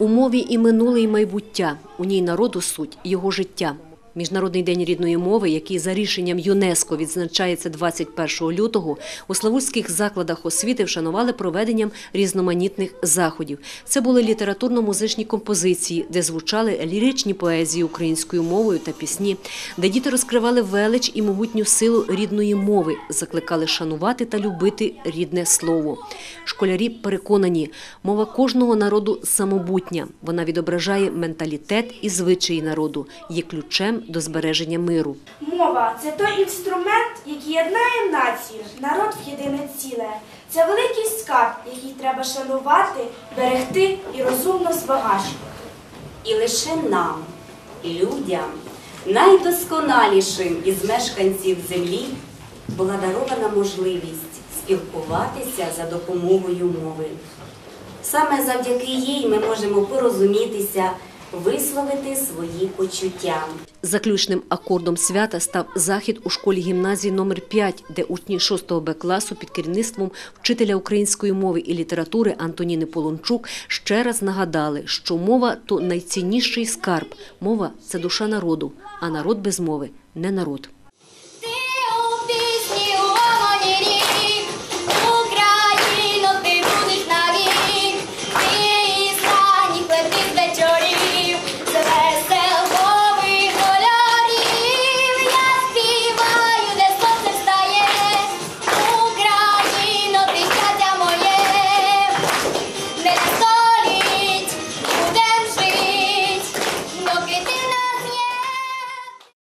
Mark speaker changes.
Speaker 1: У мові і минуле, і майбуття. У ній народу суть його життя. Міжнародний день рідної мови, який за рішенням ЮНЕСКО відзначається 21 лютого, у славутських закладах освіти вшанували проведенням різноманітних заходів. Це були літературно-музичні композиції, де звучали ліричні поезії українською мовою та пісні, де діти розкривали велич і могутню силу рідної мови, закликали шанувати та любити рідне слово. Школярі переконані, мова кожного народу самобутня. Вона відображає менталітет і звичаї народу, є ключем до збереження миру.
Speaker 2: Мова це той інструмент, який єднає націю, народ в єдине ціле. Це великий скарб, який треба шанувати, берегти і розумно збагачувати.
Speaker 3: І лише нам, людям, найдосконалішим із мешканців землі, була дарована можливість спілкуватися за допомогою мови. Саме завдяки їй ми можемо порозумітися, висловити свої почуття.
Speaker 1: Заключним акордом свята став захід у школі гімназії номер 5 де учні 6 Б класу під керівництвом вчителя української мови і літератури Антоніни Полончук ще раз нагадали, що мова то найцінніший скарб. Мова це душа народу, а народ без мови не народ.